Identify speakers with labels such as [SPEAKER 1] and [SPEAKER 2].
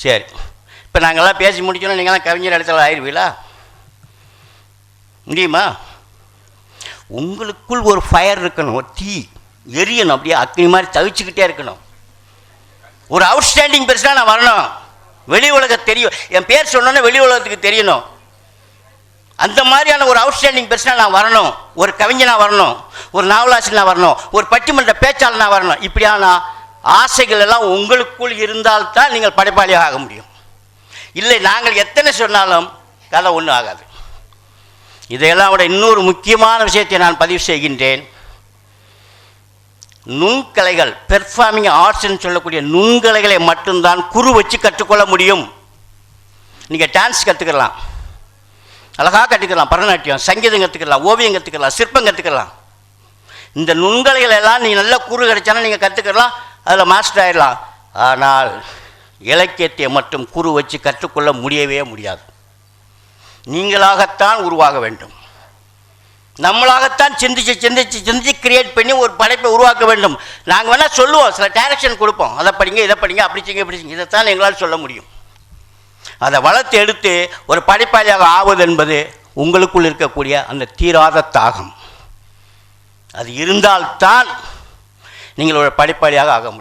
[SPEAKER 1] சரி. இப்போ நாங்கள்லாம் பேசி முடிச்சோன்னா நீங்களாம் கவிஞர் இடத்துல ஆயிடுவீங்களா முடியுமா? உங்களுக்குள் ஒரு ஃபயர் இருக்கணும் ஒரு தீ எரியணும் அப்படியே அக்னி மாதிரி தவிச்சுக்கிட்டே இருக்கணும். ஒரு அவுட்ஸ்டாண்டிங் பெருசாக நான் வரணும். வெளி உலக தெரியும் என் பேர் சொன்னோன்னே வெளி உலகத்துக்கு தெரியணும். அந்த மாதிரியான ஒரு அவுட்ஸ்டாண்டிங் பெருசாக நான் வரணும். ஒரு கவிஞனாக வரணும். ஒரு நாவலாசிரியனாக வரணும். ஒரு பட்டிமன்ற பேச்சாளனாக வரணும். இப்படியானா ஆசைகள் எல்லாம் உங்களுக்குள் இருந்தால்தான் நீங்கள் படைப்பாளியாக ஆக முடியும். இல்லை நாங்கள் எத்தனை சொன்னாலும் கதை ஒன்றும் ஆகாது. இதையெல்லாம் விட இன்னொரு முக்கியமான விஷயத்தை நான் பதிவு செய்கின்றேன். நுண்கலைகள் பெர்ஃபார்மிங் ஆர்ட்ஸ்ன்னு சொல்லக்கூடிய நுண்கலைகளை மட்டும்தான் குரு வச்சு கற்றுக்கொள்ள முடியும். நீங்கள் டான்ஸ் கற்றுக்கலாம் அழகாக கற்றுக்கலாம் பரதநாட்டியம் சங்கீதம் கற்றுக்கலாம் ஓவியம் கற்றுக்கலாம் சிற்பம் கற்றுக்கலாம் இந்த நுண்கலைகள் எல்லாம் நீ நல்ல குரு கிடைச்சாலும் நீங்கள் கற்றுக்கலாம் அதில் மாஸ்டர் ஆயிடலாம். ஆனால் இலக்கியத்தை மட்டும் குரு வச்சு கற்றுக்கொள்ள முடியவே முடியாது. நீங்களாகத்தான் உருவாக வேண்டும். நம்மளாகத்தான் சிந்திச்சு சிந்திச்சு சிந்திச்சு கிரியேட் பண்ணி ஒரு படைப்பை உருவாக்க வேண்டும். நாங்கள் வேணால் சொல்லுவோம் சில டைரக்ஷன் கொடுப்போம். அதை படிங்க இதை படிங்க அப்படி செய்யுங்க இப்படி செய்யுங்க. இதைத்தான் எங்களால் சொல்ல முடியும். அதை வளர்த்து எடுத்து ஒரு படைப்பாளியாக ஆவது என்பது உங்களுக்குள் இருக்கக்கூடிய அந்த தீராத தாகம். அது இருந்தால்தான் நீங்கள் ஒரு படைப்பாளியாக ஆக முடியும்.